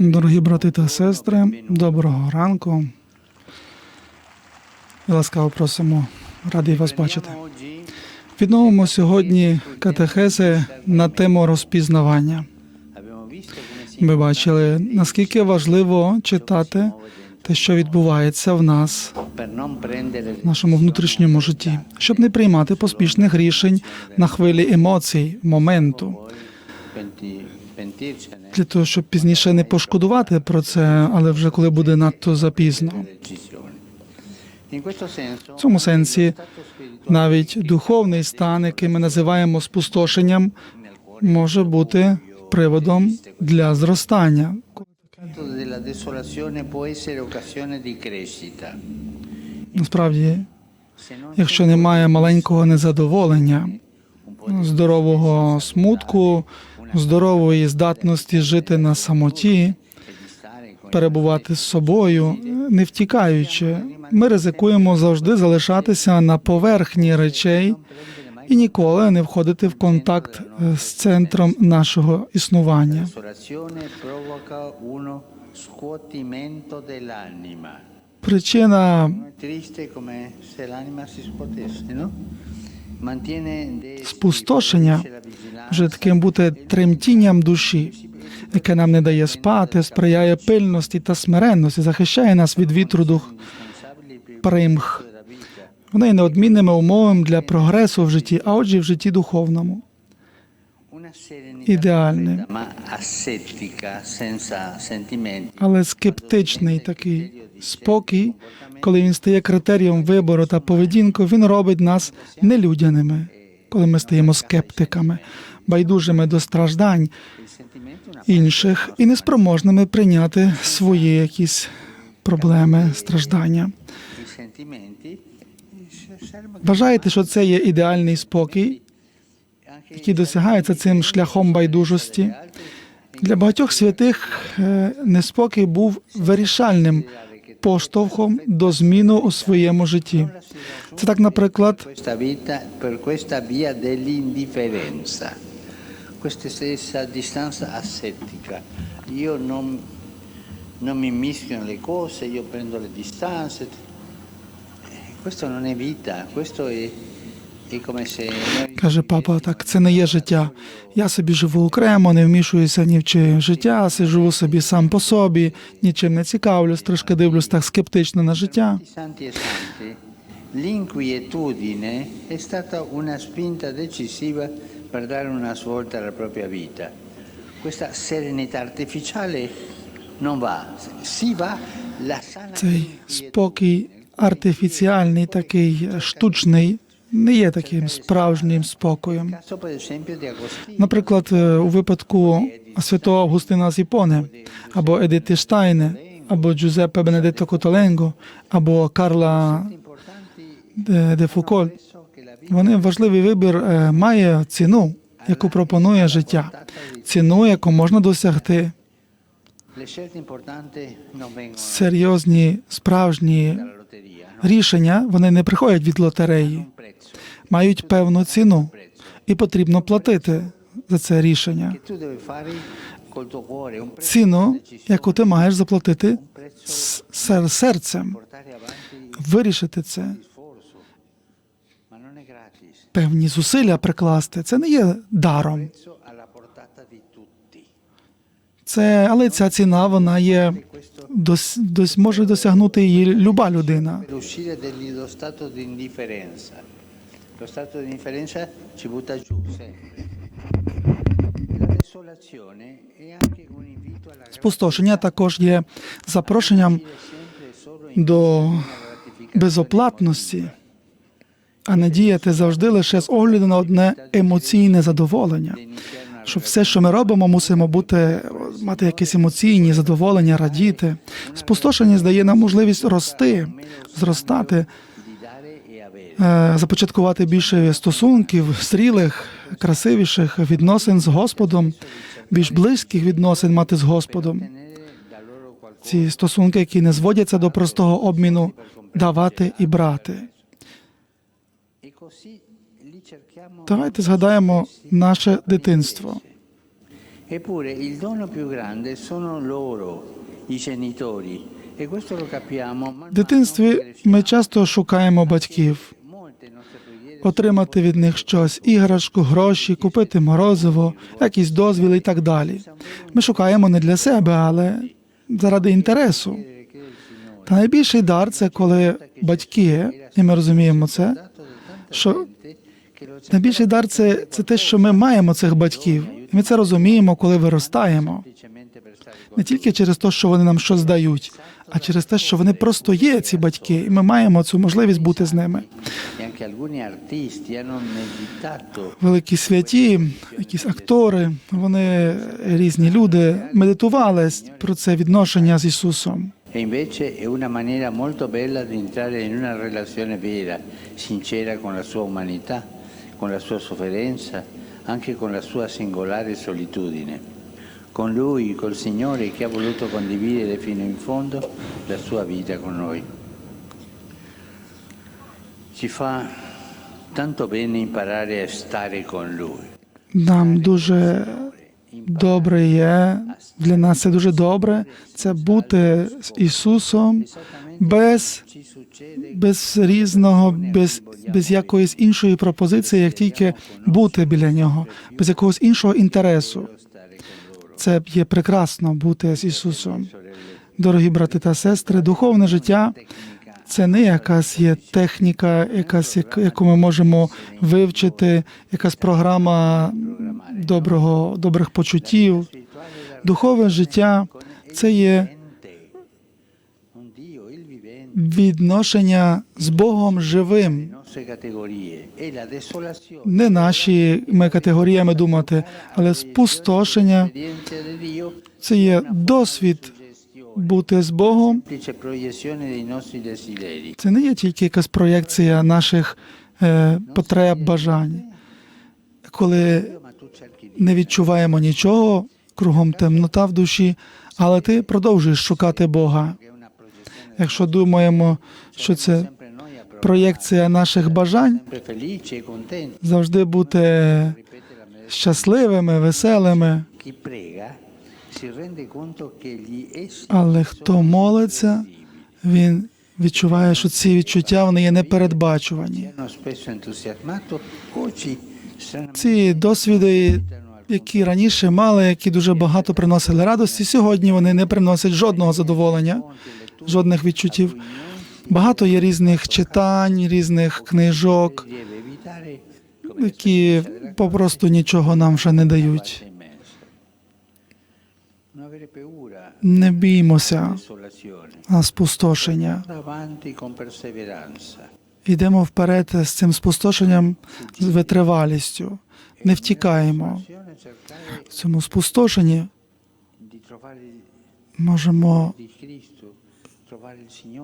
Дорогі брати та сестри, доброго ранку. Ласкаво просимо, радий вас бачити. Відновимо сьогодні катехези на тему розпізнавання. Ми бачили, наскільки важливо читати те, що відбувається в нас в нашому внутрішньому житті, щоб не приймати поспішних рішень на хвилі емоцій, моменту, для того, щоб пізніше не пошкодувати про це, але вже коли буде надто запізно. В цьому сенсі навіть духовний стан, який ми називаємо спустошенням, може бути приводом для зростання. Насправді, якщо немає маленького незадоволення, здорового смутку, здорової здатності жити на самоті, перебувати з собою, не втікаючи, ми ризикуємо завжди залишатися на поверхні речей і ніколи не входити в контакт е, з центром нашого існування. Причина Спустошення вже таким бути тремтінням душі, яке нам не дає спати, сприяє пильності та смиренності, захищає нас від вітру дух примх. Вони є неодмінними умовами для прогресу в житті, а отже, в житті духовному. Sentimenti. але скептичний такий спокій, коли він стає критерієм вибору та поведінку, він робить нас нелюдяними, коли ми стаємо скептиками, байдужими до страждань інших і неспроможними прийняти свої якісь проблеми, страждання. Вважаєте, що це є ідеальний спокій, anche який досягається цим шляхом байдужості? Для багатьох святих е, неспокій був вирішальним поштовхом до зміну у своєму житті. Це так, наприклад, questa stessa distanza assettica. Io non, mi mischio nelle cose, io prendo le distanze. Eh, Questo non è vita, questo è, каже папа, так це не є життя. Я собі живу окремо, не вмішуюся ні в чиє життя, живу собі сам по собі, нічим не цікавлюсь, трошки дивлюсь так скептично на життя. l'inquietudine è stata una spinta decisiva per dare una svolta alla propria vita. Questa serenità artificiale non va, si va la sana Цей спокій артифіціальний, такий штучний, не є таким справжнім спокоєм. Наприклад, е, у випадку святого Августина з Іпоне, або Едити Штайне, або Джузеппе Бенедетто Котоленго, або Карла де, де Фуколь. Вони важливий вибір е, має ціну, яку пропонує життя, ціну, яку можна досягти. Серйозні справжні рішення вони не приходять від лотереї, мають певну ціну, і потрібно платити за це рішення. Ціну, яку ти маєш заплатити серцем, вирішити це, певні зусилля прикласти. Це не є даром. Це, але ця ціна вона є дос, дос, може досягнути її люба людина. Lo stato di indifferenza ci butta giù sempre. Спустошення також є запрошенням до безоплатності, а не діяти завжди лише з огляду на одне емоційне задоволення. Що все, що ми робимо, мусимо бути мати якісь емоційні задоволення, радіти. Спустошення здає нам можливість рости, зростати, di dare e avere. е, започаткувати більше стосунків, зрілих, красивіших відносин з Господом, більш близьких відносин мати з Господом. Ці стосунки, які не зводяться до простого обміну давати і брати. Давайте згадаємо наше дитинство. В дитинстві ми часто шукаємо батьків, отримати від них щось, іграшку, гроші, купити морозиво, якісь дозвіли і так далі. Ми шукаємо не для себе, але заради інтересу. Та найбільший дар це коли батьки, і ми розуміємо це, що найбільший дар це, це те, що ми маємо цих батьків. І ми це розуміємо, коли виростаємо. Не тільки через те, що вони нам щось дають, а через те, що вони просто є, ці батьки, і ми маємо цю можливість бути з ними. E anche alcuni artisti hanno meditato Великі святі, якісь актори, вони різні люди медитували про це відношення з Ісусом. E invece è una maniera molto bella di entrare in una relazione vera, sincera con la sua umanità, con la sua sofferenza, anche con la sua singolare solitudine. Con Lui, col Signore che ha voluto condividere fino in fondo la sua vita con noi. Ci fa tanto bene imparare a stare con Lui. Нам дуже добре є, для нас це дуже добре. Це бути з Ісусом без, без різного, без, без якоїсь іншої пропозиції, як тільки бути біля нього, без якогось іншого інтересу. Це є прекрасно бути з Ісусом. Дорогі брати та сестри, духовне життя це не якась є техніка, якась як- яку ми можемо вивчити, якась програма доброго, добрих почуттів. Духове життя це є відношення з Богом живим, не нашими категоріями думати, але спустошення це є досвід бути з Богом. Це не є тільки якась проєкція наших е, потреб, бажань. Коли не відчуваємо нічого, кругом темнота в душі, але ти продовжуєш шукати Бога. Якщо думаємо, що це проєкція наших бажань, завжди бути щасливими, веселими. Але хто молиться, він відчуває, що ці відчуття вони є непередбачувані. Ці досвіди, які раніше мали, які дуже багато приносили радості, сьогодні вони не приносять жодного задоволення, жодних відчуттів. Багато є різних читань, різних книжок, які попросту нічого нам вже не дають. Не біймося а спустошення. Йдемо вперед з цим спустошенням з витривалістю. Не втікаємо. В цьому спустошенні можемо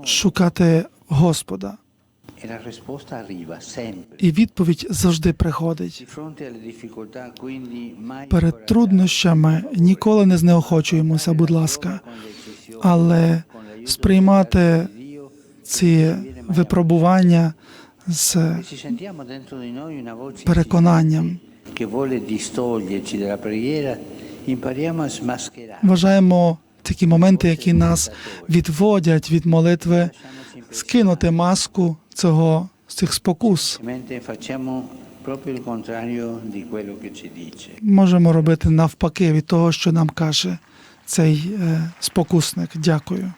шукати Господа, e і відповідь завжди приходить. Перед труднощами ніколи не знеохочуємося, будь ласка, але сприймати ці випробування з e переконанням. Вважаємо такі моменти, які нас відводять від молитви, скинути маску цього з цих спокус. Можемо робити навпаки від того, що нам каже цей е, спокусник. Дякую.